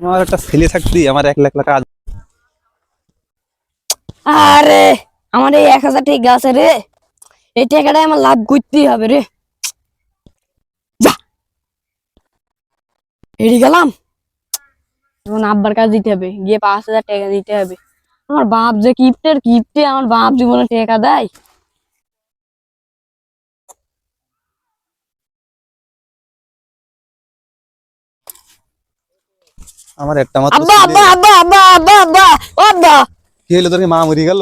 আমার একটা ছেলে থাকতি আমার এক লাখ টাকা আরে, আমার এই এক হাজার টাকা আছে রে। এই টাকাটা আমার লাভ করতেই হবে রে। হেরে গেলাম। এখন আব্বার কাজ দিতে হবে। গিয়ে পাঁচ হাজার টাকা দিতে হবে। আমার বাপ যে কিপ্টের কিপ্টে আমার বাপ জীবনে টাকা দেয়। আমার একটা মাত্র আব্বা আব্বা আব্বা আব্বা আব্বা আব্বা আব্বা। কি হলো তোর মা মরি গেল?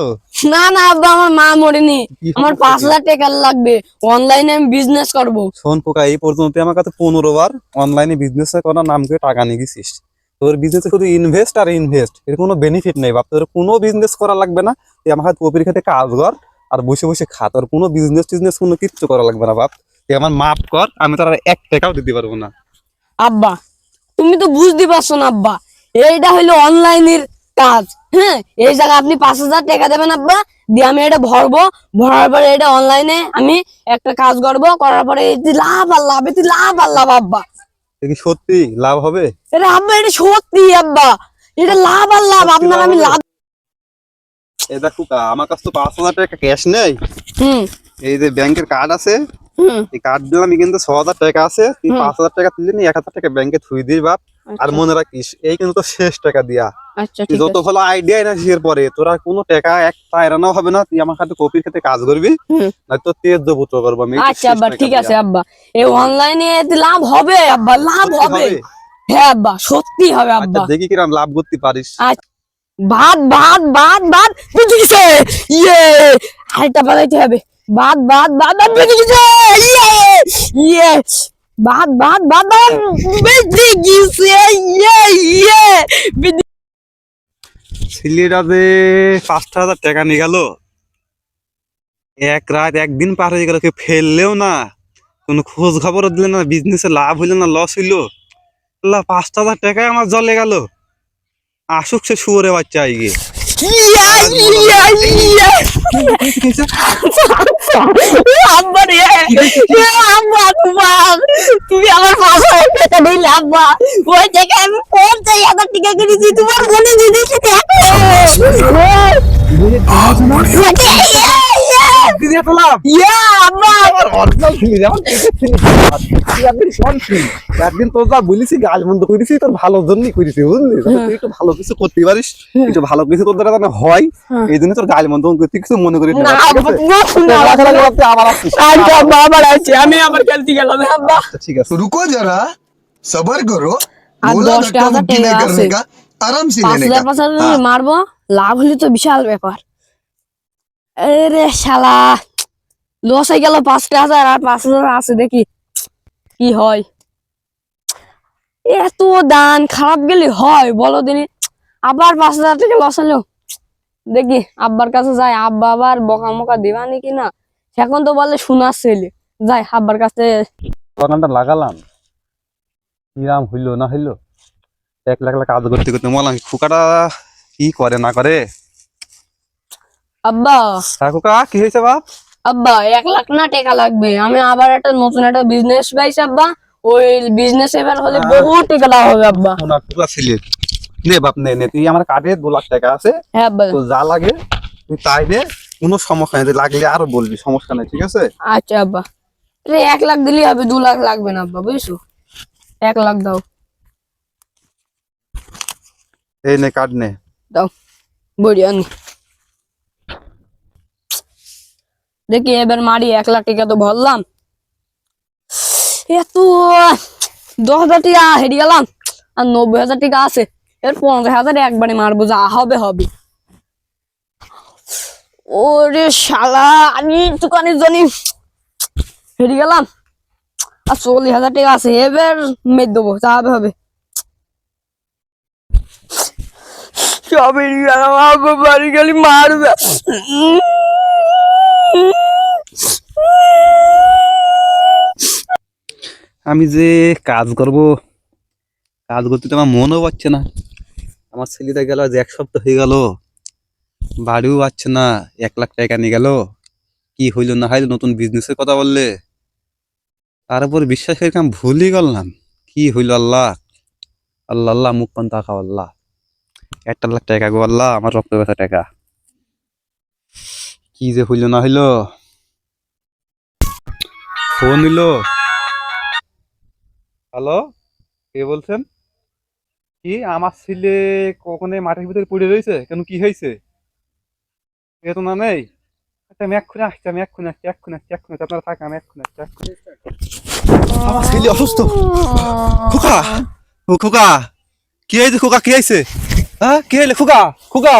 না না আব্বা আমার মা মরেনি। আমার সমস্যা পাঁচ কি? হাজার টাকা লাগবে। অনলাইনে আমি বিজনেস করব। শোন পোকা এই পর্যন্ত আমার কাছে পনেরো বার অনলাইনে বিজনেস করার নাম করে টাকা নিয়ে গেছিস। তোর বিজনেসে শুধু ইনভেস্ট আর ইনভেস্ট এর কোনো বেনিফিট নেই বাপ। তোর কোনো বিজনেস করা লাগবে না। তুই আমার হাতে কপির খেতে কাজ কর আর বসে বসে খা। তোর কোনো বিজনেস টিজনেস কোনো কিচ্ছু করা লাগবে না বাপ। তুই আমার মাপ কর আমি তোর আর এক টাকাও দিতে পারব না। আব্বা তুমি তো বুঝতে পারছ না আব্বা। এইটা হলো অনলাইনের কাজ হ্যাঁ? এই জায়গায় আপনি পাঁচ হাজার টাকা দেবেন আব্বা। দিয়ে আমি এটা ভরবো। ভরার পরে এটা অনলাইনে আমি একটা কাজ করব। করার পরে লাভ আর লাভ এটি লাভ আর লাভ আব্বা। কি সত্যি? লাভ হবে? এটা আব্বা এটা সত্যি আব্বা। এটা লাভ আর লাভ আপনার আমি লাভ এ দেখো আমার কাছে তো পাঁচ হাজার টাকা ক্যাশ নেই। হুম। এই যে ব্যাংকের কার্ড আছে এই কার্ড দিলাম কিন্তু ছ হাজার টাকা আছে তুই পাঁচ হাজার টাকা তুলে নি এক হাজার টাকা ব্যাংকে থুই দিস বাপ। আর আচ্ছা, মনে রাখিস এই কিন্তু তো শেষ টাকা দিয়া। আচ্ছা যত ভালো আইডিয়া না পরে তোর আর কোনো টাকা এক পায়রানো হবে না তুই আমার হাতে কপির ক্ষেত্রে কাজ করবি। না তোর তেজ পুত্র করব আমি আচ্ছা আব্বা ঠিক আছে আব্বা। এই অনলাইনে লাভ হবে আব্বা লাভ হবে। হ্যাঁ আব্বা সত্যি হবে আচ্ছা আব্বা। দেখি কিরম লাভ করতে পারিস। ভাত ভাত ভাত ভাত বুঝে ইয়ে! হালটা বানাইতে হবে। ভাত ভাত ভাত ভাত বুঝে গেছে ইয়ে ইয়ে ভাত ভাত ভাত ভাত গেছে ইয়ে ইয়ে বেজে- ছেলেটা যে পাঁচটা হাজার টাকা নিয়ে গেল এক রাত একদিন পার হয়ে গেল কেউ ফেললেও না কোনো খোঁজ খবরও দিলে না বিজনেসে লাভ হইল না লস হইল পাঁচটা হাজার টাকায় আমার জলে গেল আসুক সে শুয়োরে বাচ্চা গিয়ে তুমি আমার পাশে একটা টাকা আব্বা ওই থেকে আমি পঞ্চাশ হাজার টাকা কিনেছি তোমার মনে দিয়েছি দেখো লাঠি দিয়ে তোলাম একদিন তোর যা বলিছি গাল বন্ধ করেছি তোর ভালোর জন্যই করেছি বুঝলি? একটু ভালো কিছু করতে পারিস একটু ভালো কিছু তোর দ্বারা হয়। এই জন্য তোর গাল বন্ধ করতে কিছু মনে করি আচ্ছা, মারবো লাভ হলে তো বিশাল ব্যাপার। আরে শালা। লস হয়ে গেল পাঁচটা হাজার আর পাঁচ হাজার আছে দেখি কি হয়। এত দান, খারাপ গেলে হয়, বলো দিনি। আবার পাঁচ হাজার টাকা লস হলো। দেখি, আব্বার কাছে যাই, আব্বা আবার বকা মকা দিবা নাকি না? এখন তো বলে শোনার ছেলে। যাই, আব্বার কাছে দোকানটা লাগালাম। কিরাম হইল না হইল? এক লাখ লাখ কাজ করতে করতে মলাম। খুকাটা কি করে না করে? আব্বা। খুকা কি হয়েছে বাপ? আব্বা এক লাখ না টাকা লাগবে। আমি আবার একটা নতুন একটা বিজনেস পাইছি আব্বা। ওই বিজনেস এবার হলে। বহু টাকা লাভ হবে আব্বা। ওনার খুকা ছেলে। নে বাপ নে নে তুই আমার কাটে দু লাখ টাকা আছে। হ্যাঁ আব্বা। তো যা লাগে তুই তাই নে কোনো সমস্যা নেই। লাগলে আরও বলবি সমস্যা নেই ঠিক আছে? আচ্ছা আব্বা। রে এক লাখ দিলেই হবে দু লাখ লাগবে না আব্বা বুঝছ? এক লাখ দাও। এই নে কাট নে। দাও বড়ি আনি। দেখি এবার মারি, এক লাখ টাকা তো ভরলাম। এত, দশ হাজার টাকা হেরে গেলাম, আর নব্বই হাজার টাকা আছে। এর পঞ্চাশ হাজার একবারে মারবো, যা হবে হবে। ওরে শালা, আমি দোকানের জন্য হেরে গেলাম, আর চল্লিশ হাজার টাকা আছে, এবার মেদ দেবো, যা হবে হবে। সবে গেলাম বাড়ি গেলে মারবে। আমি যে কাজ করব, কাজ করতে তো আমার মনও পাচ্ছে না। আমার ছেলেটা গেল, আজ এক সপ্তাহ হয়ে গেল, বাড়িও পাচ্ছে না, এক লাখ টাকা নিয়ে গেল। কি হইল না হইল, নতুন বিজনেসের কথা বললে। তার উপর বিশ্বাস করে আমি ভুলই করলাম? কি হইল আল্লাহ? আল্লাহ আল্লাহ, মুখ পান তাকাও আল্লাহ। একটা লাখ টাকা গো আল্লাহ, আমার রক্ত ব্যথা টাকা। কি যে হইল না হইল। ফোন হইল হ্যালো কে বলছেন? কি আমার ছেলে কখনো মাঠের ভিতরে পড়ে রয়েছে? কেন কি হয়েছে? নেই। আচ্ছা আমি এক্ষুনি আসছি আমি এক্ষুনি আসছি এক্ষুনি আসছি এক্ষুনি আসছি। আপনারা থাকেন আমি এক্ষুনি আসছি এক্ষুনি আমার ছেলে অসুস্থ। খোকা ও খোকা কি হয়েছে খোকা কি হয়েছে? হ্যাঁ কি হইলে খোকা খোকা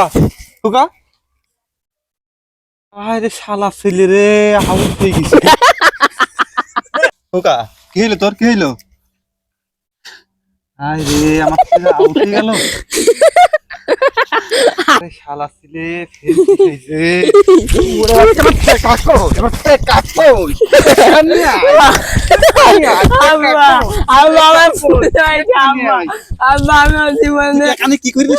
খোকা? আরে শালা ছেলে রে আউট হয়ে গেছে। খোকা কি হইল তোর কি হইল? আরে আমার ছেলে আউট গেল। শালা ছেলে আমি কি করবি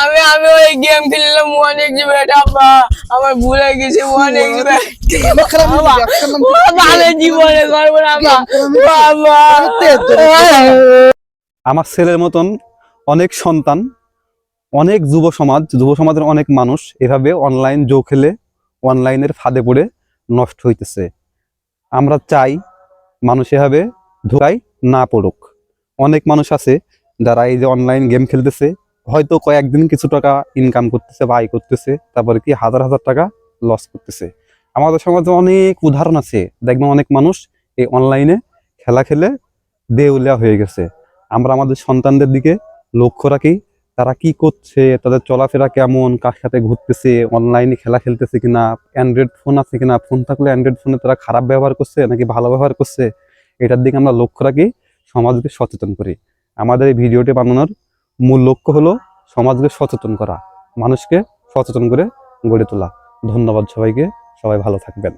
আমি আমি ওই গেম খেললাম অনেক জিবেট আব্বা। আমার ভুলে গেছি জিবেট ভালো জীবনে করব না আমার ছেলের মতন অনেক সন্তান, অনেক যুব সমাজ, যুব সমাজের অনেক মানুষ এভাবে অনলাইন জো খেলে অনলাইনের ফাঁদে পড়ে নষ্ট হইতেছে। আমরা চাই মানুষ এভাবে ধোকায় না পড়ুক। অনেক মানুষ আছে যারা এই যে অনলাইন গেম খেলতেছে, হয়তো কয়েকদিন কিছু টাকা ইনকাম করতেছে বা আয় করতেছে, তারপরে কি হাজার হাজার টাকা লস করতেছে। আমাদের সমাজে অনেক উদাহরণ আছে। দেখবেন অনেক মানুষ এই অনলাইনে খেলা খেলে দেউলিয়া হয়ে গেছে। আমরা আমাদের সন্তানদের দিকে লক্ষ্য রাখি। তারা কি করছে, তাদের চলাফেরা কেমন, কার সাথে ঘুরতেছে অনলাইনে খেলা খেলতেছে কিনা অ্যান্ড্রয়েড ফোন আছে কিনা ফোন থাকলে অ্যান্ড্রয়েড ফোনে তারা খারাপ ব্যবহার করছে নাকি ভালো ব্যবহার করছে, এটার দিকে আমরা লক্ষ্য রাখি, সমাজকে সচেতন করি। আমাদের এই ভিডিওটি বানানোর মূল লক্ষ্য হলো সমাজকে সচেতন করা, মানুষকে সচেতন করে গড়ে তোলা। ধন্যবাদ সবাইকে, সবাই ভালো থাকবেন।